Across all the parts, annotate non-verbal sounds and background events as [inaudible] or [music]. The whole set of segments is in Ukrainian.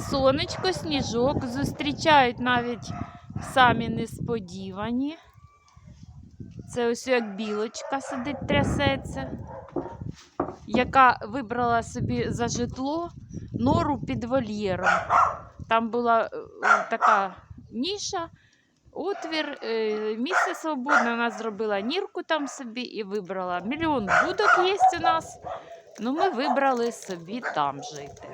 сонечко, сніжок зустрічають навіть самі несподівані. Це ось як білочка сидить, трясеться, яка вибрала собі за житло нору під вольєром. Там була е, така ніша, отвір, е, місце свободне. Вона зробила нірку там собі і вибрала. Мільйон будок є у нас. Ну, ми вибрали собі там жити.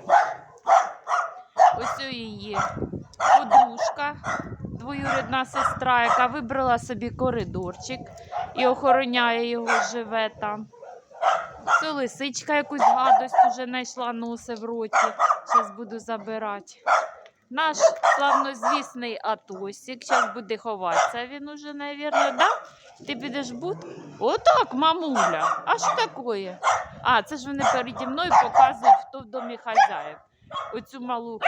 Ось її подружка, двоюрідна сестра, яка вибрала собі коридорчик і охороняє його, живе там. Це лисичка якусь гадость уже знайшла, носи в роті. Зараз буду забирати. Наш славнозвісний Атосік. Зараз буде ховатися він уже, навірно, да? Ти підеш бут? Отак, мамуля. А що таке? А, це ж вони переді мною показують, хто в домі хазяїв. Оцю малу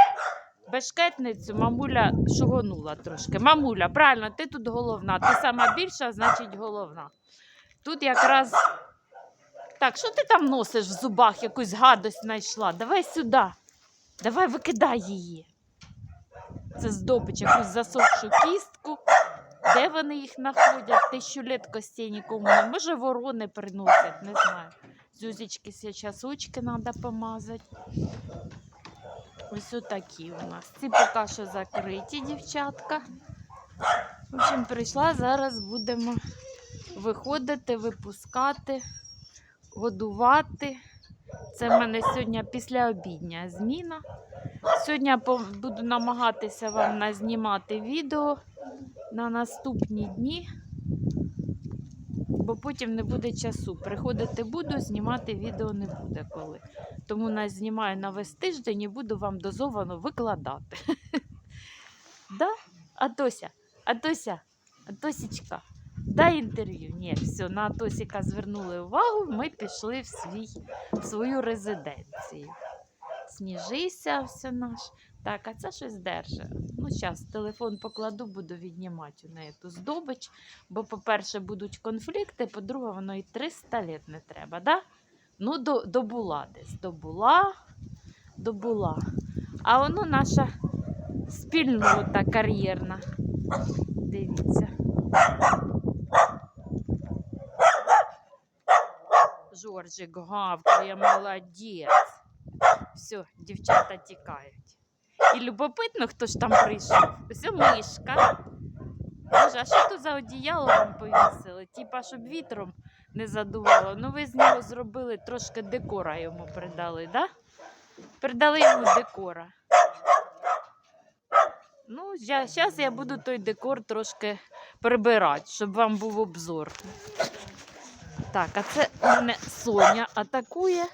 бешкетницю мамуля шугонула трошки. Мамуля, правильно, ти тут головна. Ти сама більша, значить головна. Тут якраз. Так, що ти там носиш в зубах, якусь гадость знайшла? Давай сюди. Давай викидай її. Це здобич, якусь засохшу кістку. Де вони їх знаходять? Тисячу літ костей нікому не. Може, ворони приносять, не знаю. Зюзечки зараз очки треба помазати. Ось отакі у нас. Ці поки що закриті, дівчатка. В общем, прийшла, зараз будемо виходити, випускати, годувати. Це в мене сьогодні післяобідня зміна. Сьогодні буду намагатися вам назнімати відео на наступні дні, бо потім не буде часу. Приходити буду, знімати відео не буде коли. Тому нас знімаю на весь тиждень і буду вам дозовано викладати. [laughs] Да? Атося, Атося, Атосічка, дай інтерв'ю. Ні, все, на Атосіка звернули увагу, ми пішли в, свій, в свою резиденцію. Сніжися, все наш. Так, а це щось держить. Ну, зараз телефон покладу, буду віднімати у неї ту здобич. Бо, по-перше, будуть конфлікти, по-друге, воно і 300 літ не треба, да? Ну, до, добула десь. Добула, добула. А воно наша спільнота кар'єрна. Дивіться. Жоржик гавкає, молодець. Все, дівчата тікають. І любопитно, хто ж там прийшов. Ось мишка. Боже, а що тут за одіяло вам повісили? Типа, щоб вітром не задувало. Ну, ви з нього зробили трошки декора йому придали, да? Придали йому декора. Ну, зараз я буду той декор трошки прибирати, щоб вам був обзор. Так, а це мене Соня атакує.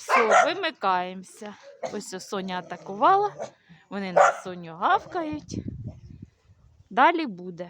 Все, вимикаємося. Ось Соня атакувала. Вони на Соню гавкають. Далі буде.